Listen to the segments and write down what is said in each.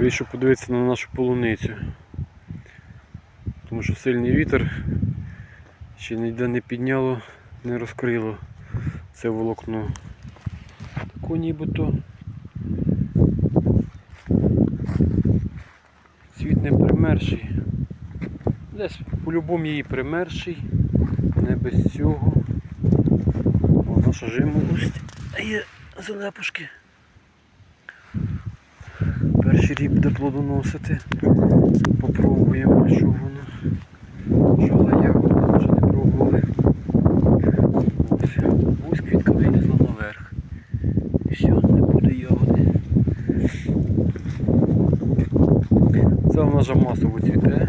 Вийшов подивитися на нашу полуницю. Тому що сильний вітер ще ніде не підняло, не розкрило це волокно. Тако нібито. Цвіт не примерший. Десь по-любому її примерший, не без цього. О, наша жимолость. А є залепушки. Рік буде плодоносити. Попробуємо, що воно. Що за ягода, вже не пробували. Ось, ось квітка вилізла наверх. І все, не буде ягоди. Це вона вже масово цвіте.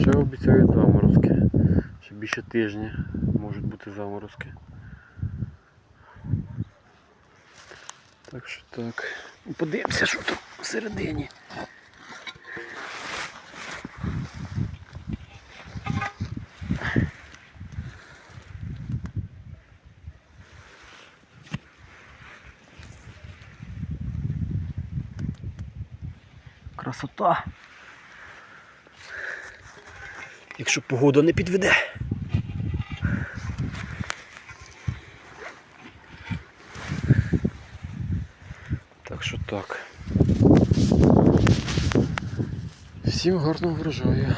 Ще обіцяють заморозки. Ще більше тижня можуть бути заморозки. Так що так. Ну, Подивимося, що там всередині. Красота. Якщо погода не підведе. Що так. Всім гарного врожаю.